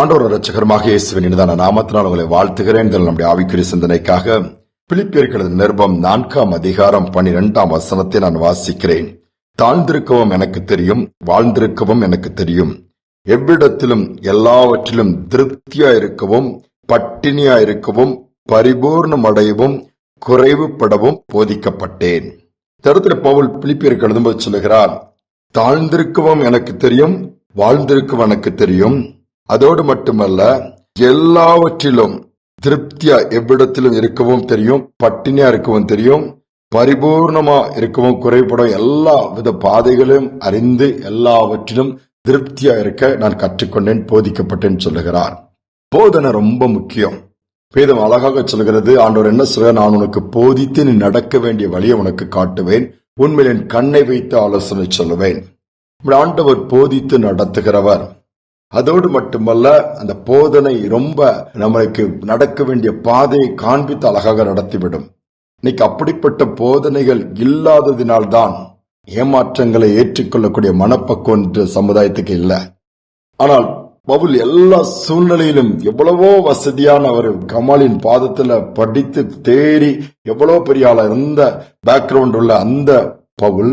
ஆண்டோர் ரட்சகரமாக இயேசுவின் இனிதான நாமத்தினால் உங்களை வாழ்த்துகிறேன். இதில் நம்முடைய ஆவிக்குரிய சிந்தனைக்காக பிலிப்பியர்களது நிருபம் நான்காம் அதிகாரம் பனிரெண்டாம் வசனத்தை நான் வாசிக்கிறேன். தாழ்ந்திருக்கவும் எனக்கு தெரியும் வாழ்ந்திருக்கவும் எனக்கு தெரியும். எவ்விடத்திலும் எல்லாவற்றிலும் திருப்தியா இருக்கவும் பட்டினியா இருக்கவும் பரிபூர்ணம் அடையவும் குறைவுபடவும் போதிக்கப்பட்டேன். தருத்திர பவுல் பிலிப்பியருக்கு எழுதும்போது சொல்லுகிறார் தாழ்ந்திருக்கவும் எனக்கு தெரியும் வாழ்ந்திருக்கவும் எனக்கு தெரியும். அதோடு மட்டுமல்ல எல்லாவற்றிலும் திருப்தியா எவ்விடத்திலும் இருக்கவும் தெரியும் பட்டினியா இருக்கவும் தெரியும் பரிபூர்ணமா இருக்கவும் குறைபடும் எல்லா வித பாதைகளையும் அறிந்து எல்லாவற்றிலும் திருப்தியா இருக்க நான் கற்றுக்கொண்டேன் போதிக்கப்பட்டேன் சொல்லுகிறார். போதனை ரொம்ப முக்கியம். வேதம் அழகாக சொல்கிறது ஆண்டவர் என்ன சொல்ல நான் உனக்கு போதித்து நீ நடக்க வேண்டிய வழியை உனக்கு காட்டுவேன். உண்மையில் என் கண்ணை வைத்து ஆலோசனை சொல்லுவேன். ஆண்டவர் போதித்து நடத்துகிறவர். அதோடு மட்டுமல்ல அந்த போதனை ரொம்ப நம்மளுக்கு நடக்க வேண்டிய பாதையை காண்பித்து அழகாக நடத்திவிடும். இன்னைக்கு அப்படிப்பட்ட போதனைகள் இல்லாததினால்தான் ஏமாற்றங்களை ஏற்றுக்கொள்ளக்கூடிய மனப்பக்குவம் என்ற சமுதாயத்துக்கு இல்லை. ஆனால் பவுல் எல்லா சூழ்நிலையிலும் எவ்வளவோ வசதியான அவர் கமாலின் பாதத்துல படித்து தேறி எவ்வளவோ பெரிய ஆளா இருந்த பேக்ரவுண்ட் உள்ள அந்த பவுல்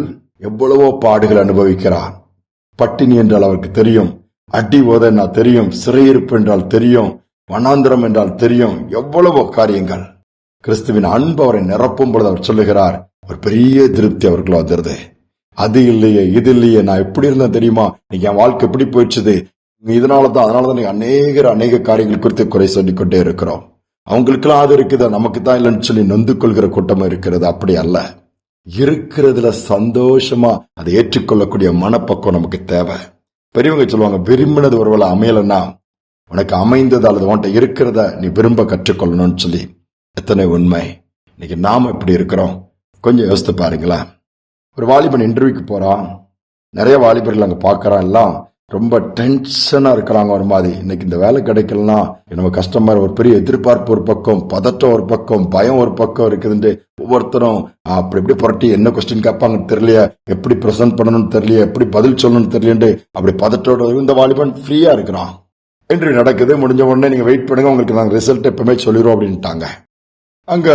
எவ்வளவோ பாடுகள் அனுபவிக்கிறார் பட்டினி என்றால் அவருக்கு தெரியும். அடி நான் தெரியும் சிறையிருப்பு என்றால் தெரியும் வனாந்திரம் என்றால் தெரியும் எவ்வளவோ காரியங்கள். கிறிஸ்துவின் அன்பு அவரை நிரப்பும் பொழுது அவர் சொல்லுகிறார் ஒரு பெரிய திருப்தி அவருக்கு வந்துருது. அது இல்லையே இது இல்லையே நான் எப்படி இருந்தேன் தெரியுமா? நீங்க என் வாழ்க்கை எப்படி போயிடுச்சுது? இதனால தான் அதனால தான் நீங்க அநேகர் அநேக காரியங்கள் குறித்து குறை சொல்லிக்கொண்டே இருக்கிறோம். அவங்களுக்கெல்லாம் அது இருக்குதா? நமக்கு தான் இல்லைன்னு சொல்லி நொந்து கொள்கிற கூட்டமா இருக்கிறது. அப்படி அல்ல. இருக்கிறதுல சந்தோஷமா அதை ஏற்றுக்கொள்ளக்கூடிய மனப்பக்குவம் நமக்கு தேவை. பெரியவங்க சொல்லுவாங்க விரும்பினது ஒருவேளை அமையலைன்னா உனக்கு அமைந்தது அல்லது உன்கிட்ட இருக்கிறத நீ விரும்ப கற்றுக்கொள்ளணும்னு சொல்லி எத்தனை உண்மை. இன்னைக்கு நாம எப்படி இருக்கிறோம். கொஞ்சம் யோசித்து பாருங்களேன். ஒரு வாலிபன் இன்டர்வியூக்கு போறான். நிறைய வாலிபர்கள் அங்கே பார்க்கறான் எல்லாம். ரொம்ப டென்ஷனாக இருக்கிறாங்க ஒரு மாதிரி. இன்னைக்கு இந்த வேலை கிடைக்கலனா நம்ம கஸ்டமர் ஒரு பெரிய எதிர்பார்ப்பு ஒரு பக்கம் பதட்டம் ஒரு பக்கம் பயம் ஒரு பக்கம் இருக்குதுன்ட்டு ஒவ்வொருத்தரும் அப்படி இப்படி புரட்டி என்ன கொஸ்டின் கேட்பாங்கன்னு தெரியலையே. எப்படி ப்ரெசென்ட் பண்ணணும்னு தெரியலையே. எப்படி பதில் சொல்லணும்னு தெரியலன்ட்டு அப்படி பதட்டோட இந்த வாலிபன் ஃப்ரீயாக இருக்கிறான். இன்டர்வியூ நடக்குது முடிஞ்ச உடனே நீங்கள் வெயிட் பண்ணுங்க. உங்களுக்கு நாங்கள் ரிசல்ட் எப்பவுமே சொல்லிடுவோம் அப்படின்ட்டாங்க. அங்க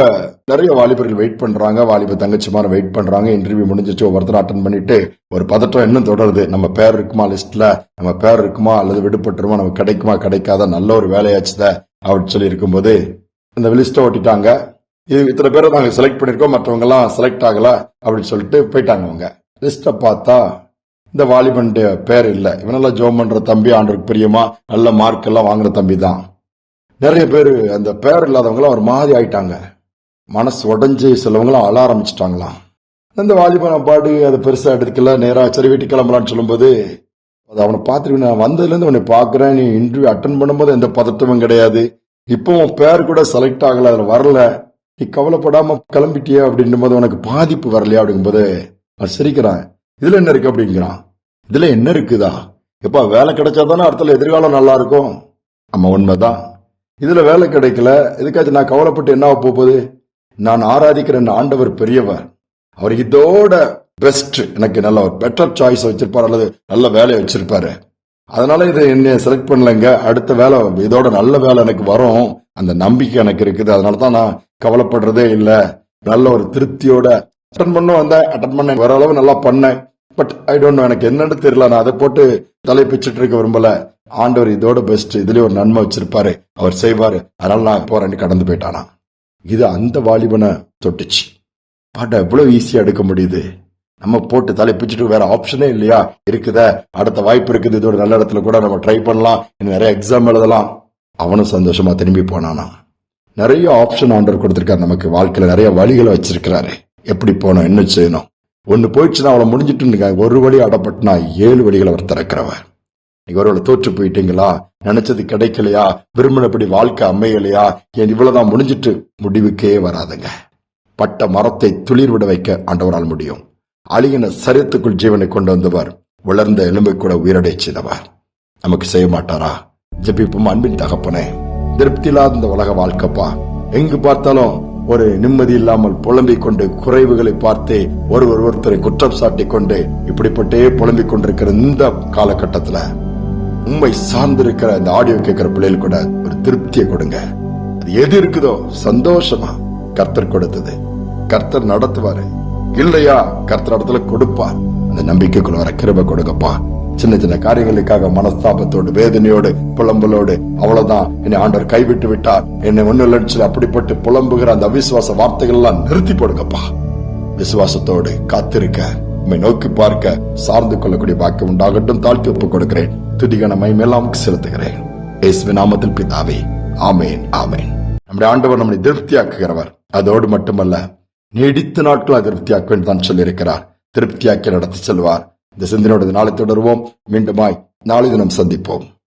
நிறைய வாலிபர்கள் வெயிட் பண்றாங்க. வாலிப தங்கச்சிமாரை வெயிட் பண்றாங்க. இன்டர்வியூ முடிஞ்சிச்சு. ஒவ்வொருத்தரும் அட்டன் பண்ணிட்டு ஒரு பதட்டம் இன்னும் தொடருது. நம்ம பேர் இருக்குமா லிஸ்ட்ல நம்ம பேர் இருக்குமா? அல்லது விடுபட்டுருமா? நமக்கு கிடைக்குமா? கிடைக்காத? நல்ல ஒரு வேலையாச்சுத? அப்படின்னு சொல்லி இருக்கும்போது இந்த லிஸ்ட்டை ஓட்டிட்டாங்க இது இத்தனை பேரை நாங்கள் செலக்ட் பண்ணியிருக்கோம் மற்றவங்க எல்லாம் செலக்ட் ஆகல அப்படின்னு சொல்லிட்டு போயிட்டாங்க அவங்க. லிஸ்ட்டை பார்த்தா இந்த வாலிபன் பேர் இல்லை. இவனெல்லாம் ஜோம் பண்ற தம்பி ஆண்டருக்கு பிரியமா? நல்ல மார்க் எல்லாம் வாங்குற தம்பி தான் நிறைய பேர் அந்த பேர் இல்லாதவங்களாம் ஒரு மாதிரி ஆயிட்டாங்க. மனசு உடஞ்சி சிலவங்களாம் அழ ஆரம்பிச்சிட்டாங்களாம். அந்த வாலிபன் பாடு அதை பெருசாக எடுத்துக்கல நேராக சரி வீட்டுக்கு கிளம்பலான்னு சொல்லும்போது அது அவனை பார்த்துட்டு நான் வந்ததுலேருந்து உன்னை பார்க்குறேன் நீ இன்டர்வியூ அட்டன் பண்ணும்போது எந்த பதட்டமும் கிடையாது. இப்போ உன் பேர் கூட செலக்ட் ஆகலை அதில் வரல. நீ கவலைப்படாமல் கிளம்பிட்டியா அப்படின்னும் போது உனக்கு பாதிப்பு வரலையா அப்படிங்கும்போது அவன் சிரிக்கிறான். இதில் என்ன இருக்கு? அப்படிங்கிறான். இதில் என்ன இருக்குதா? எப்பா வேலை கிடைச்சாதானே அடுத்தல எதிர்காலம் நல்லா இருக்கும். ஆமாம் உண்மைதான். இதுல வேலை கிடைக்கல. இதுக்காச்சும் நான் கவலைப்பட்டு என்ன போகுது? நான் ஆராதிக்கிற ஆண்டவர் பெரியவர். அவர் இதோட பெஸ்ட் எனக்கு நல்ல ஒரு பெட்டர் சாய்ஸ் வச்சிருப்பாரு அல்லது நல்ல வேலையை வச்சிருப்பாரு. அதனால இதை என்ன செலக்ட் பண்ணலங்க. அடுத்த வேலை இதோட நல்ல வேலை எனக்கு வரும். அந்த நம்பிக்கை எனக்கு இருக்குது. அதனால தான் நான் கவலைப்படுறதே இல்லை. நல்ல ஒரு திருப்தியோட அட்டன் பண்ண வந்தேன். அட்டன் பண்ண வர அளவு நல்லா பண்ணேன். பட் ஐ டோன்ட் எனக்கு என்னன்னு தெரியல. நான் அதை போட்டு தலை பிச்சுட்டு இருக்க விரும்பல. ஆண்டவர் இதோட பெஸ்ட் இதுலயே ஒரு நன்மை வச்சிருப்பாரு. அவர் செய்வாரு. அதனால நான் போறேன்னு கடந்து போயிட்டானா? இது அந்த வாலிபனை தொட்டுச்சு. பாட்டை எவ்வளவு ஈஸியா எடுக்க முடியுது? நம்ம போட்டு தலை பிச்சுட்டு வேற ஆப்ஷனே இல்லையா? இருக்குதே. அடுத்த வாய்ப்பு இருக்குது. இதோட நல்ல இடத்துல கூட நம்ம ட்ரை பண்ணலாம். இன்னும் நிறைய எக்ஸாம் எழுதலாம். அவனும் சந்தோஷமா திரும்பி போனானா? நிறைய ஆப்ஷன் ஆண்டர் கொடுத்திருக்காரு நமக்கு வாழ்க்கையில. நிறைய வழிகளை வச்சிருக்கிறாரு. எப்படி போகணும் என்ன செய்யணும்? ஒன்னு போயிடுச்சுன்னா அவளை முடிஞ்சிட்டு ஒரு வழி அடப்பட்டுனா ஏழு வழிகளை அவர் திறக்கிறவர். நீங்க ஒருவேளை தோற்று போயிட்டீங்களா? நினைச்சது கிடைக்கலையா? விரும்பினபடி வாழ்க்கை அமையலையா? ஏன் இவ்வளவுதான் முடிஞ்சிட்டு முடிவுக்கே வராதுங்க. பட்ட மரத்தை துளிர் விட வைக்க ஆண்டவரால் முடியும். அழியின சரித்துக்குள் ஜீவனை கொண்டு வந்தவர் வளர்ந்த எலும்பை கூட உயிரடை செய்தவர். நமக்கு செய்ய மாட்டாரா? ஜபிப்பும் அன்பின் தகப்பனே. திருப்தியில்லாத இந்த உலக வாழ்க்கப்பா எங்கு பார்த்தாலும் ஒரு நிம்மதி இல்லாமல் புலம்பிக் கொண்டு குறைவுகளை பார்த்து ஒருவர் ஒருத்தரை குற்றம் சாட்டி கொண்டு இப்படிப்பட்டே புலம்பிக் கொண்டிருக்கிற இந்த காலகட்டத்துல உண்மை சார்ந்திருக்கிற அந்த ஆடியோ கேட்கிற பிள்ளைகள் கூட ஒரு திருப்தியை கொடுங்க. அது எது இருக்குதோ சந்தோஷமா கர்த்தர் கொடுத்தது. கர்த்தர் நடத்துவாரு. இல்லையா? கர்த்தர் இடத்துல கொடுப்பார். அந்த நம்பிக்கைக்குள்ள வர கிருபை கொடுங்கப்பா. சின்ன சின்ன காரியங்களுக்காக மனஸ்தாபத்தோடு வேதனையோடு புலம்பலோடு அவ்வளவுதான். என்னை ஆண்டவர் கைவிட்டு விட்டார். என்னை ஒண்ணு லட்சம் அப்படிப்பட்டு புலம்புகிற அந்த அவிசுவாச வார்த்தைகள் எல்லாம் நிறுத்தி போடுங்கப்பா. விசுவாசத்தோடு காத்திருக்க உண்மை நோக்கி பார்க்க சார்ந்து கொள்ளக்கூடிய பாக்கியம் உண்டாகட்டும் தாழ்த்தி ஒப்புக் கொடுக்கிறேன். துதிகன மைமெல்லாம் செலுத்துகிறேன். இயேசுவின் நாமத்தில் பிதாவே ஆமேன் ஆமேன். நம்முடைய ஆண்டவர் நம்மை திருப்தியாக்குகிறவர். அதோடு மட்டுமல்ல நீடித்த நாட்கள் திருப்தியாக்குவேன் தான் சொல்லியிருக்கிறார். திருப்தியாக்கி நடத்தி செல்வார். இந்த சிந்தனையோட நாளை தொடருவோம். மீண்டுமாய் நாளை தினம் சந்திப்போம்.